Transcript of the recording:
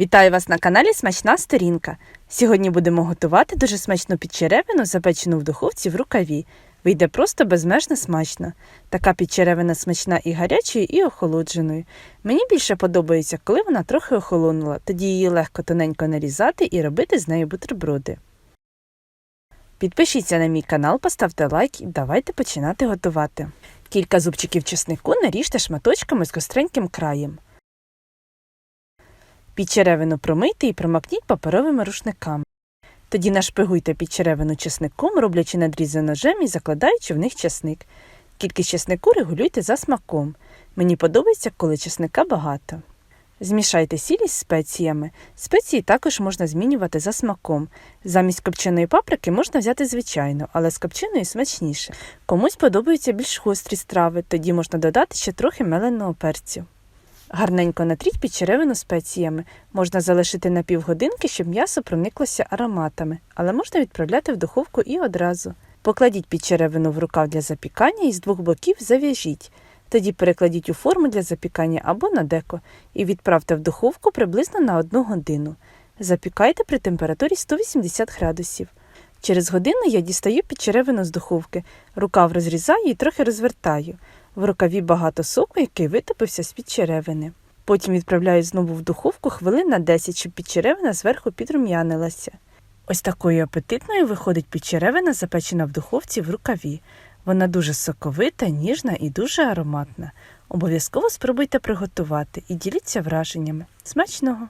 Вітаю вас на каналі Смачна Сторінка. Сьогодні будемо готувати дуже смачну підчеревину, запечену в духовці в рукаві. Вийде просто безмежно смачно. Така підчеревина смачна і гарячою, і охолодженою. Мені більше подобається, коли вона трохи охолонула, тоді її легко тоненько нарізати і робити з нею бутерброди. Підпишіться на мій канал, поставте лайк і давайте починати готувати. Кілька зубчиків чеснику наріжте шматочками з гостреньким краєм. Підчеревину промийте і промакніть паперовими рушниками. Тоді нашпигуйте підчеревину чесником, роблячи надрізи ножем і закладаючи в них чесник. Кількість чеснику регулюйте за смаком. Мені подобається, коли чесника багато. Змішайте сіль із спеціями. Спеції також можна змінювати за смаком. Замість копченої паприки можна взяти звичайну, але з копченою смачніше. Комусь подобаються більш гострі страви, тоді можна додати ще трохи меленого перцю. Гарненько натріть підчеревину спеціями. Можна залишити на півгодинки, щоб м'ясо прониклося ароматами, але можна відправляти в духовку і одразу. Покладіть підчеревину в рукав для запікання і з двох боків зав'яжіть. Тоді перекладіть у форму для запікання або на деко і відправте в духовку приблизно на одну годину. Запікайте при температурі 180 градусів. Через годину я дістаю підчеревину з духовки, рукав розрізаю і трохи розвертаю. В рукаві багато соку, який витопився з під черевини. Потім відправляю знову в духовку хвилин на 10, щоб підчеревина зверху підрум'янилася. Ось такою апетитною виходить підчеревина, запечена в духовці в рукаві. Вона дуже соковита, ніжна і дуже ароматна. Обов'язково спробуйте приготувати і діліться враженнями. Смачного!